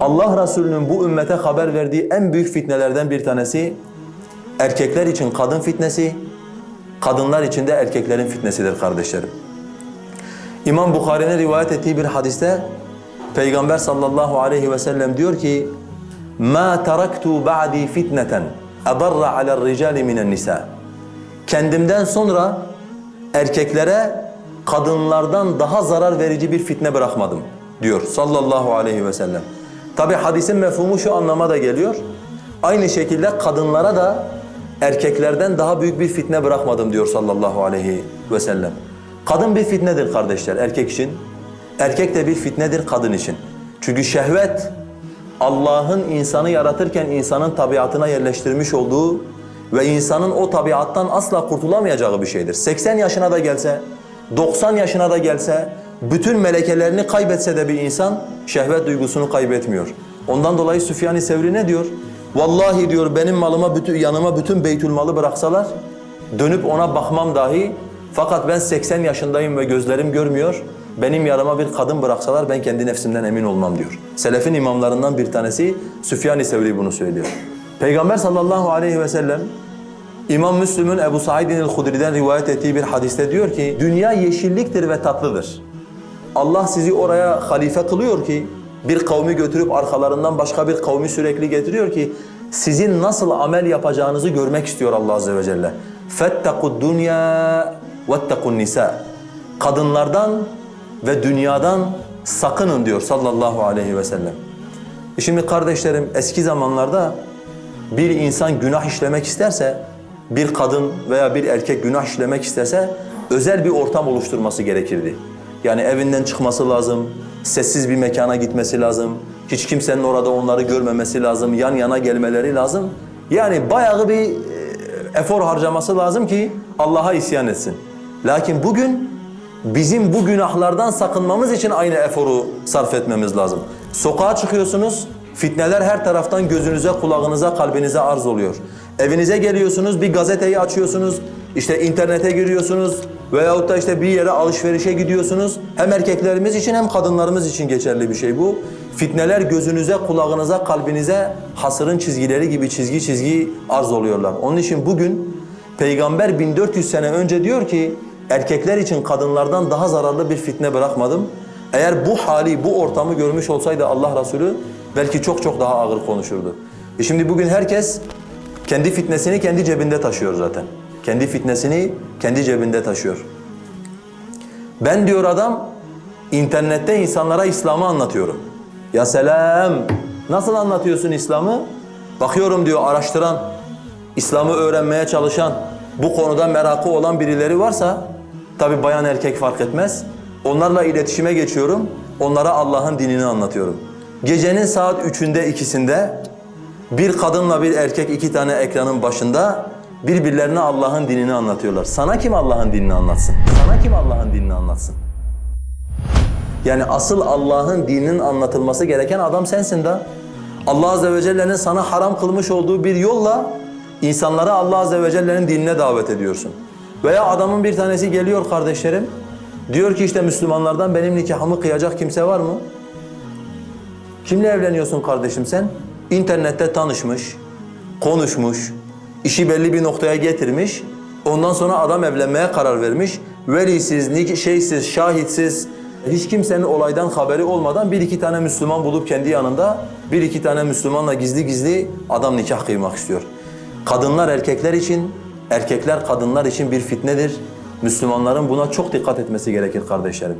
Allah Resulü'nün bu ümmete haber verdiği en büyük fitnelerden bir tanesi erkekler için kadın fitnesi, kadınlar için de erkeklerin fitnesidir kardeşlerim. İmam Bukhari'nin rivayet ettiği bir hadiste Peygamber sallallahu aleyhi ve sellem diyor ki مَا تَرَكْتُ بَعْدِي فِتْنَةً اَضَرَّ عَلَى الرِّجَالِ مِنَ النِّسَاءِ Kendimden sonra erkeklere kadınlardan daha zarar verici bir fitne bırakmadım diyor sallallahu aleyhi ve sellem. Tabi hadisin mefhumu şu anlama da geliyor. Aynı şekilde kadınlara da erkeklerden daha büyük bir fitne bırakmadım diyor sallallahu aleyhi ve sellem. Kadın bir fitnedir kardeşler erkek için. Erkek de bir fitnedir kadın için. Çünkü şehvet Allah'ın insanı yaratırken insanın tabiatına yerleştirmiş olduğu ve insanın o tabiattan asla kurtulamayacağı bir şeydir. 80 yaşına da gelse, 90 yaşına da gelse, bütün melekelerini kaybetse de bir insan şehvet duygusunu kaybetmiyor. Ondan dolayı Süfyan-ı Sevri ne diyor? Vallahi diyor benim malıma bütün yanıma bütün beytül malı bıraksalar dönüp ona bakmam dahi fakat ben 80 yaşındayım ve gözlerim görmüyor. Benim yanıma bir kadın bıraksalar ben kendi nefsimden emin olmam diyor. Selefin imamlarından bir tanesi Süfyan-ı Sevri bunu söylüyor. Peygamber sallallahu aleyhi ve sellem İmam Müslüm'ün Ebu Said el-Hudri'den rivayet ettiği bir hadiste diyor ki dünya yeşilliktir ve tatlıdır. Allah sizi oraya halife kılıyor ki bir kavmi götürüp arkalarından başka bir kavmi sürekli getiriyor ki sizin nasıl amel yapacağınızı görmek istiyor Allah azze ve celle. Fettakud dunya vettakun nisa. Kadınlardan ve dünyadan sakının diyor sallallahu aleyhi ve sellem. E Şimdi kardeşlerim eski zamanlarda bir insan günah işlemek isterse, bir kadın veya bir erkek günah işlemek istese özel bir ortam oluşturması gerekirdi. Yani evinden çıkması lazım, sessiz bir mekana gitmesi lazım, hiç kimsenin orada onları görmemesi lazım, yan yana gelmeleri lazım. Yani bayağı bir e, efor harcaması lazım ki Allah'a isyan etsin. Lakin bugün bizim bu günahlardan sakınmamız için aynı eforu sarf etmemiz lazım. Sokağa çıkıyorsunuz, fitneler her taraftan gözünüze, kulağınıza, kalbinize arz oluyor. Evinize geliyorsunuz, bir gazeteyi açıyorsunuz, işte internete giriyorsunuz veyahut da işte bir yere alışverişe gidiyorsunuz. Hem erkeklerimiz için hem kadınlarımız için geçerli bir şey bu. Fitneler gözünüze, kulağınıza, kalbinize hasırın çizgileri gibi çizgi çizgi arz oluyorlar. Onun için bugün Peygamber 1400 sene önce diyor ki erkekler için kadınlardan daha zararlı bir fitne bırakmadım. Eğer bu hali, bu ortamı görmüş olsaydı Allah Resulü belki çok çok daha ağır konuşurdu. E şimdi bugün herkes kendi fitnesini kendi cebinde taşıyor zaten. Kendi fitnesini kendi cebinde taşıyor. Ben diyor adam internette insanlara İslam'ı anlatıyorum. Ya selam. Nasıl anlatıyorsun İslam'ı? Bakıyorum diyor araştıran, İslam'ı öğrenmeye çalışan, bu konuda merakı olan birileri varsa tabi bayan erkek fark etmez. Onlarla iletişime geçiyorum. Onlara Allah'ın dinini anlatıyorum. Gecenin saat üçünde ikisinde bir kadınla bir erkek iki tane ekranın başında birbirlerine Allah'ın dinini anlatıyorlar. Sana kim Allah'ın dinini anlatsın? Sana kim Allah'ın dinini anlatsın? Yani asıl Allah'ın dininin anlatılması gereken adam sensin de. Allah Azze ve Celle'nin sana haram kılmış olduğu bir yolla insanları Allah Azze ve Celle'nin dinine davet ediyorsun. Veya adamın bir tanesi geliyor kardeşlerim, diyor ki işte Müslümanlardan benim nikahımı kıyacak kimse var mı? Kimle evleniyorsun kardeşim sen? İnternette tanışmış, konuşmuş, işi belli bir noktaya getirmiş. Ondan sonra adam evlenmeye karar vermiş. Velisiz, şeysiz, şahitsiz, hiç kimsenin olaydan haberi olmadan bir iki tane Müslüman bulup kendi yanında bir iki tane Müslümanla gizli gizli adam nikah kıymak istiyor. Kadınlar erkekler için, erkekler kadınlar için bir fitnedir. Müslümanların buna çok dikkat etmesi gerekir kardeşlerim.